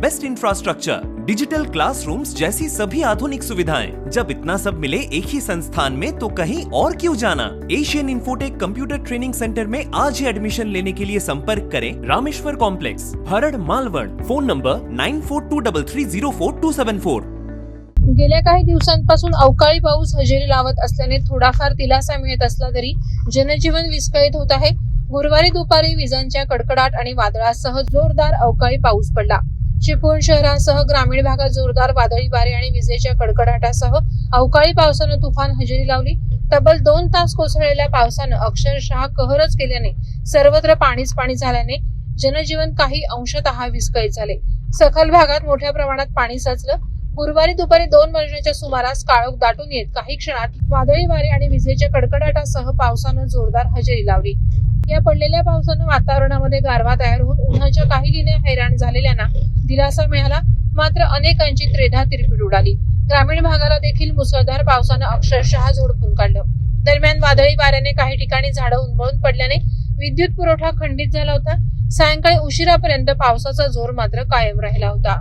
best infrastructure digital classrooms जैसी सभी आधुनिक सुविधाएँ। जब इतना सब मिले एक ही संस्थान में तो कहीं और क्यों जाना? Asian infotech computer training centre में आज ही एडमिशन लेने के लिए संपर्क करें Rameshwar complex Bharad Malwad phone number nine four two double three zero four two seven four गेल्या काही दिवसांपासून अवकाळी पाऊस हजेरी लावत असल्याने थोडाफार दिलासा मिळत असला तरी जनजीवन विस्कळीत होत आहे. गुरुवारी दुपारी विजांच्या कडकडाट आणि वादळासह जोरदार अवकाळी पाऊस पडला. चिपळूण शहरासह ग्रामीण भागात जोरदार वादळी वारे आणि विजेच्या कडकडाटासह अवकाळी पावसानं तुफान हजेरी लावली. तब्बल दोन तास कोसळलेल्या पावसानं अक्षरशः कहरच केल्याने सर्वत्र पाणीच पाणी झाल्याने जनजीवन काही अंशतः विस्कळीत झाले. सखल भागात मोठ्या प्रमाणात पाणी साचलं. गुरुवारी दुपारी दोन वाजण्याच्या सुमारास काळोख दाटून येत. काही क्षणात वादळी वारे आणि विजेच्या कडकडाटासह पावसानं जोरदार हजेरी लावली. या पडलेल्या पावसानं वातावरणामध्ये गारवा तयार होऊन उन्हाच्या काही लिने हैराण झालेल्यांना दिलासा मिळाला. मात्र अनेकांची त्रेधा तिरपीट उडाली. ग्रामीण भागाला देखील मुसळधार पावसानं अक्षरशः झोडपून काढलं. दरम्यान वादळी वाऱ्याने काही ठिकाणी झाडं उन्मळून पडल्याने विद्युत पुरवठा खंडित झाला होता. सायंकाळी उशिरापर्यंत पावसाचा जोर मात्र कायम राहिला होता.